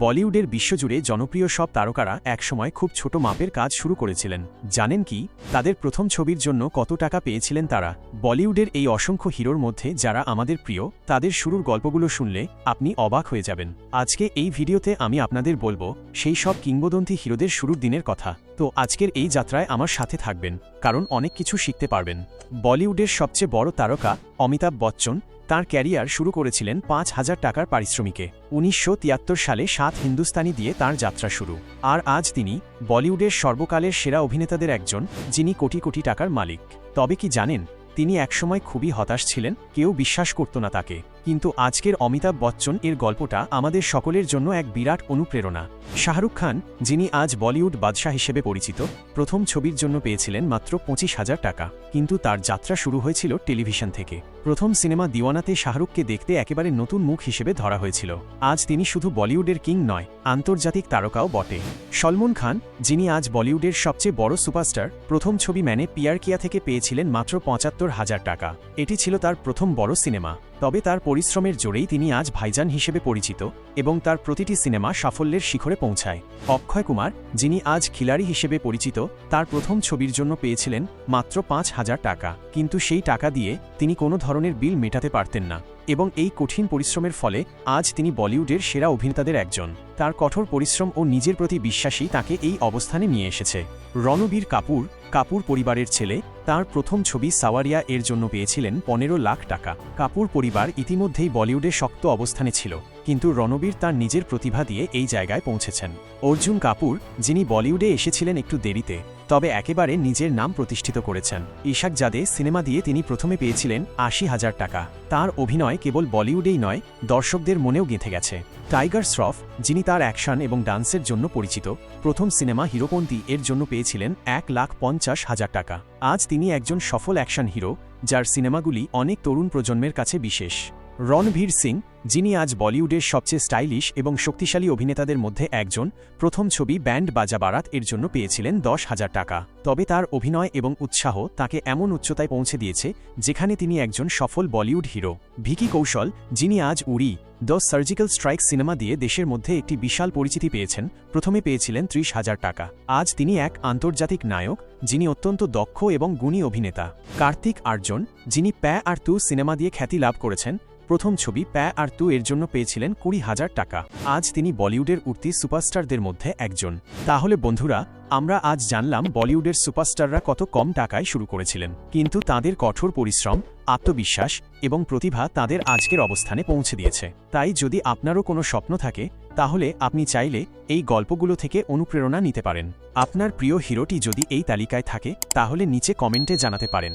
বলিউডের বিশ্বজুড়ে জনপ্রিয় সব তারকারা একসময় খুব ছোট মাপের কাজ শুরু করেছিলেন। জানেন কি? তাদের প্রথম ছবির জন্য কত টাকা পেয়েছিলেন তারা? বলিউডের এই অসংখ্য হিরোর মধ্যে যারা আমাদের প্রিয়, তাদের শুরুর গল্পগুলো শুনলে আপনি অবাক হয়ে যাবেন। আজকে এই ভিডিওতে আমি আপনাদের বলব, সেই সব কিংবদন্তি হিরোদের শুরুর দিনের কথা। তো আজকের এই যাত্রায় আমার সাথে থাকবেন, কারণ অনেক কিছু শিখতে পারবেন। বলিউডের সবচেয়ে বড় তারকা অমিতাভ বচ্চন তার ক্যারিয়ার শুরু করেছিলেন পাঁচ হাজার টাকার পারিশ্রমিকে। উনিশশো তিয়াত্তর সালে সাত হিন্দুস্তানি দিয়ে তার যাত্রা শুরু। আর আজ তিনি বলিউডের সর্বকালের সেরা অভিনেতাদের একজন, যিনি কোটি কোটি টাকার মালিক। তবে কি জানেন, তিনি একসময় খুবই হতাশ ছিলেন, কেউ বিশ্বাস করত না তাকে। কিন্তু আজকের অমিতাভ বচ্চন এর গল্পটা আমাদের সকলের জন্য এক বিরাট অনুপ্রেরণা। শাহরুখ খান, যিনি আজ বলিউড বাদশাহ হিসেবে পরিচিত, প্রথম ছবির জন্য পেয়েছিলেন মাত্র পঁচিশ হাজার টাকা। কিন্তু তার যাত্রা শুরু হয়েছিল টেলিভিশন থেকে। প্রথম সিনেমা দিওয়ানাতে শাহরুখকে দেখতে একেবারে নতুন মুখ হিসেবে ধরা হয়েছিল। আজ তিনি শুধু বলিউডের কিং নয়, আন্তর্জাতিক তারকাও বটে। সলমন খান, যিনি আজ বলিউডের সবচেয়ে বড় সুপারস্টার, প্রথম ছবি ম্যানে পিয়ারকিয়া থেকে পেয়েছিলেন মাত্র পঁচাত্তর হাজার টাকা। এটি ছিল তার প্রথম বড় সিনেমা। তবে তার পরিশ্রমের জোরেই তিনি আজ ভাইজান হিসেবে পরিচিত এবং তার প্রতিটি সিনেমা সাফল্যের শিখরে পৌঁছায়। অক্ষয় কুমার, যিনি আজ খিলাড়ি হিসেবে পরিচিত, তার প্রথম ছবির জন্য পেয়েছিলেন মাত্র পাঁচ হাজার টাকা। কিন্তু সেই টাকা দিয়ে তিনি কোনো ধরনের বিল মেটাতে পারতেন না। এবং এই কঠিন পরিশ্রমের ফলে আজ তিনি বলিউডের সেরা অভিনেতাদের একজন। তার কঠোর পরিশ্রম ও নিজের প্রতি বিশ্বাসী তাকে এই অবস্থানে নিয়ে এসেছে। রণবীর কাপুর কাপুর পরিবারের ছেলে, তার প্রথম ছবি সাওয়ারিয়া এর জন্য পেয়েছিলেন পনেরো লাখ টাকা। কাপুর পরিবার ইতিমধ্যেই বলিউডে শক্ত অবস্থানে ছিল, কিন্তু রণবীর তার নিজের প্রতিভা দিয়ে এই জায়গায় পৌঁছেছেন। অর্জুন কাপুর, যিনি বলিউডে এসেছিলেন একটু দেরিতে তবে একেবারে নিজের নাম প্রতিষ্ঠিত করেছেন। ইশাক জাদে সিনেমা দিয়ে তিনি প্রথমে পেয়েছিলেন আশি হাজার টাকা। তার অভিনয় কেবল বলিউডেই নয়, দর্শকদের মনেও গেঁথে গেছে। টাইগার শ্রফ, যিনি তার অ্যাকশন এবং ডান্সের জন্য পরিচিত, প্রথম সিনেমা হিরোপন্থী এর জন্য পেয়েছিলেন এক লাখ পঞ্চাশ হাজার টাকা। আজ তিনি একজন সফল অ্যাকশন হিরো, যার সিনেমাগুলি অনেক তরুণ প্রজন্মের কাছে বিশেষ। রণভীর সিং যিনি আজ বলিউডের সবচেয়ে স্টাইলিশ এবং শক্তিশালী অভিনেতাদের মধ্যে একজন, প্রথম ছবি ব্যান্ড বাজা বারাত এর জন্য পেয়েছিলেন দশ হাজার টাকা। তবে তার অভিনয় এবং উৎসাহ তাকে এমন উচ্চতায় পৌঁছে দিয়েছে, যেখানে তিনি একজন সফল বলিউড হিরো। ভিকি কৌশল, যিনি আজ Uri the surgical strike cinema দিয়ে দেশের মধ্যে একটি বিশাল পরিচিতি পেয়েছেন, প্রথমে পেয়েছিলেন ত্রিশ হাজার টাকা। আজ তিনি এক আন্তর্জাতিক নায়ক, যিনি অত্যন্ত দক্ষ এবং গুণী অভিনেতা। কার্তিক আর্জন, যিনি প্যা আর তু সিনেমা দিয়ে খ্যাতি লাভ করেছেন প্রথম ছবি প্যা আর তু এর জন্য পেয়েছিলেন কুড়ি হাজার টাকা। আজ তিনি বলিউডের উঠতি সুপারস্টারদের মধ্যে একজন। তাহলে বন্ধুরা, আমরা আজ জানলাম বলিউডের সুপারস্টাররা কত কম টাকায় শুরু করেছিলেন। কিন্তু তাদের কঠোর পরিশ্রম, আত্মবিশ্বাস এবং প্রতিভা তাদের আজকের অবস্থানে পৌঁছে দিয়েছে। তাই যদি আপনারও কোনো স্বপ্ন থাকে, তাহলে আপনি চাইলে এই গল্পগুলো থেকে অনুপ্রেরণা নিতে পারেন। আপনার প্রিয় হিরোটি যদি এই তালিকায় থাকে, তাহলে নিচে কমেন্টে জানাতে পারেন।